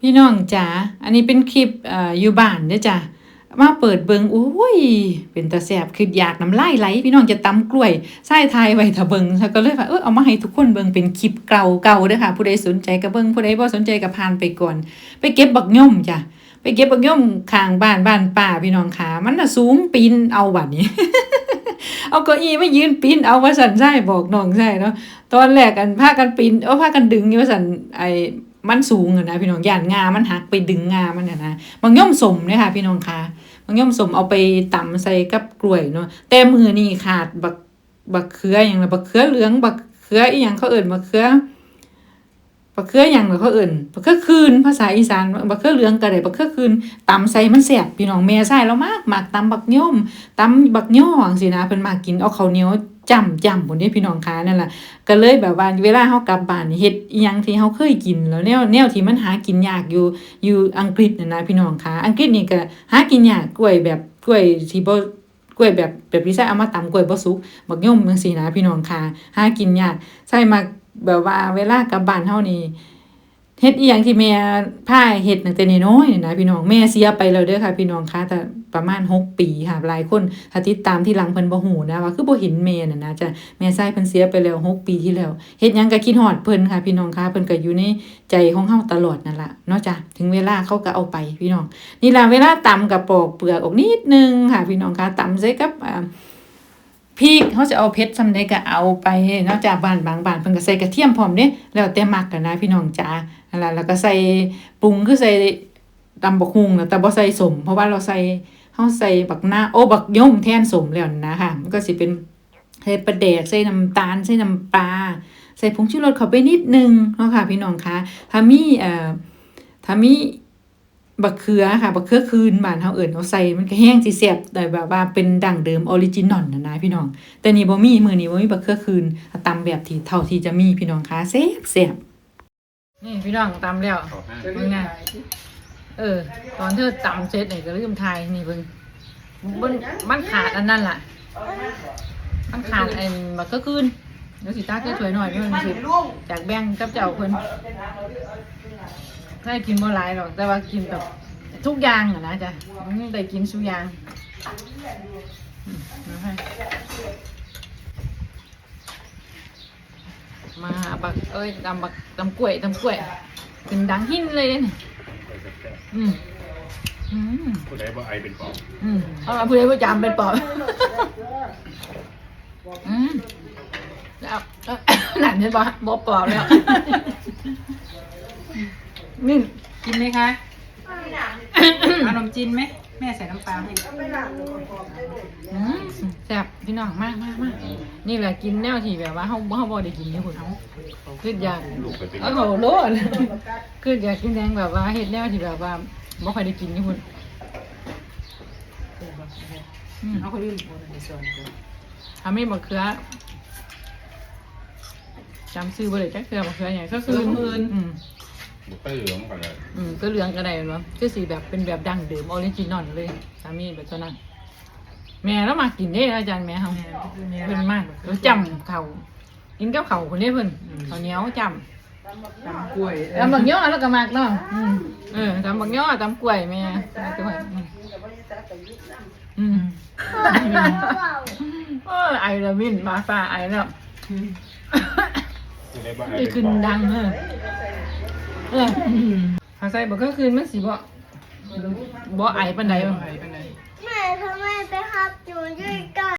พี่น้องจ๋า อันนี้เป็นคลิปอ่ออยู่บ้านเด้อจ้ะ มาเปิดเบิงโอ้ย เป็นตาแสบคืออยากน้ำลายไหล พี่น้องจะตำกล้วยใส่ทายไว้ถ้าเบิงก็เลยว่าเออเอามาให้ทุกคนเบิงเป็นคลิปเก่าเก่าๆเด้อค่ะ ผู้ใดสนใจก็เบิงผู้ใดบ่สนใจก็ผ่านไปก่อน ไปเก็บบักย่อมจ้ะ ไปเก็บบักย่อมข้างบ้านบ้านป่าพี่น้องขา มันน่ะสูงปีนเอาบัดนี้เอาเก้าอี้ไมายืนปีนเอาว่าสันใช่บอกน้องใช่เนาะตอนแรกกันพากันปีนเอาพากันดึงว่าสันไอ มันสูงนะพี่น้องย่านงามันหักไปดึงงามันอะนะบางย่อมสมเนี่ยค่ะพี่น้องคะบางย่อมสมเอาไปตำใส่กับกล้วยเนาะแต่มือนี่ขาดบักบักเขืออย่างละบักเขือเหลืองบักเขืออีหยังเขาเอิ่นบักเขือบักเขืออย่างละเขาเอิ่นบักเขือคืนภาษาอีสานบักเขือเหลืองก็ได้บักเขือคืนตำใส่มันแซ่บพี่น้องแม่ใส่แล้วมากมากตำบักย่อมตำบักย่อจังซี่นะเพิ่นมากกินเอาข้าวเหนียว จำจำคนนเด้พี่น้องค้านั่นแหละก็เลยแบบว่าเวลาเขากลับบ้านเฮ็ดยังที่เขาเคยกินแล้วแนวแนวที่มันหากินยากอยู่อยู่อังกฤษน่ะนะพี่น้องค้าอังกฤษนี่ก็หากินยากกล้วยแบบกล้วยที่บ่กล้วยแบบแบบที่ใส่เอามาตำกล้วยบ่สุกบักย่อมจังซี่นะพี่น้องค้าหากินยากใส่มาแบบว่าเวลากลับบ้านเฮานี่ เฮ็ดอีหยังที่แม่พาเฮ็ดตั้งแต่น้อยๆนี่นะพี่น้องแม่เสียไปแล้วเด้อค่ะ พี่น้องคะแต่ประมาณหกปีค่ะหลายคนถ้าติดตามที่หลังเพิ่นบ่ฮู้นะว่าคือบ่เห็นแม่น่ะนะจ้ะแม่ไส้เพิ่นเสียไปแล้วหกปีที่แล้วเฮ็ดหยังก็คิดฮอดเพิ่นค่ะ พี่น้องค่ะเพิ่นก็อยู่ในใจของเฮาตลอดนั่นล่ะเนาะจ้ะถึงเวลาเขาก็เอาไปพี่น้อง นี่ล่ะเวลาตำกับปอกเปลือกออกนิดนึงค่ะ พี่น้องค่ะตำใส่กับอ่าพริกเขาจะเอาเผ็ดซำใดก็เอาไปนาะจ้ะบ้านบางบ้านเพิ่นก็ใส่กระเทียมพร้อมเด้แล้วแต่มักกันนะพี่น้องจ้า นั่นล่ะแล้วก็ใส่ปรุงคือใส่ตำบักฮุงแล้วแต่บ่ใส่สม เพราะว่าเราใส่เฮาใส่บักหน้าโอ้บักย่อมแทนสมแล้วนะค่ะมันก็สิเป็นใส่ปลาแดกใส่น้ำตาลใส่น้ำปลาใส่ผงชูรสเข้าไปนิดนึงเนาะค่ะ พี่น้องคะถ้ามีเอ่อถ้ามีบักเขือค่ะบักเขือคืนบ้านเฮาเอิ้นเอาใส่มันก็แห้งสิแซ่บแต่แบบว่าเป็นดั้งเดิมออริจินอลนะนะพี่น้อง แต่นี่บ่มีมื้อนี้บ่มีบักเขือคืนตำแบบที่เท่าที่จะมีพี่น้องคะแซ่บแซ่บ นี่พี่น้องตำแล้วขอห้าเบิ่งนะเออ ตอนเธอตำเสร็จนี่ก็ลืมทายนี่เบิ่งมันมันขาดอันนั้นล่ะ มันขาดไอ้บักก็คืนเดี๋ยวสิตาก็ช่วยหน่อยเพื่อนสิจากแบ่งกับเจ้าเพิ่นได้กินบ่หลายหรอก แต่ว่ากินแบบทุกอย่างอะนะจ๊ะอืมได้กินทุกอย่างอืมนะคะ มาบักเอ้ยตำบักตำกล้วยตำกล้วยกินดังหินเลยเนี่ยอืมอืมผู้ใดบ่ไอเป็นปอบอืมเอามาพูดให้ผู้จำเป็นปอบอืมแล้วแล้วหนันใช่ปะบอปอบแล้วนี่กินไหมคะเอานมจีนไหม แม่ใส่น้ำปลาให้อืมแซ่บพี่น้องมากมากมากนี่แหละกินแนวที่แบบว่าเฮาเฮาบ่ได้กินนี่คุณเอาคืออยากลูกไปเป็นโอ้โหโลดคืออยากกินแนงแบบว่าเฮ็ดแนวที่แบบว่าบ่ค่อยได้กินนี่คุณอืมเอาเขาลืมโอนในส่วนกูทำให้มะเขือจำซื้อบ่ได้จักเขือมะเขืออย่างก็คืออืม บุกไปเหลืองก่อนเลยอืมก็เหลืองก็ได้เนาะคือสีแบบเป็นแบบดั้งเดิมออริจินอลเลยสามีแบบตัวนั้น แม่แล้วมากินได้อาจารย์แม่เฮาแม่คือแม่เพิ่นมากแล้วจำเขากินกับเขาคนนี้เพิ่นข้าวเหนียวจตำกล้วยำแล้วบักย่อแล้วก็มากเนาะอืมเออตำบักย่อตำกล้วยแม่แม่ตัวอืมอืมโอ้ยไอละมินมาฟ้าไอแล้วผู้ใดบ่ไอนี่เป็ขึ้นนปอบดังเออ เออหาใส่บ่ก็คืนมันสิบ่บ่ไอปันใดบ่ ไอปานใด แม่ทำไมไปขับอยู่ด้วยกัน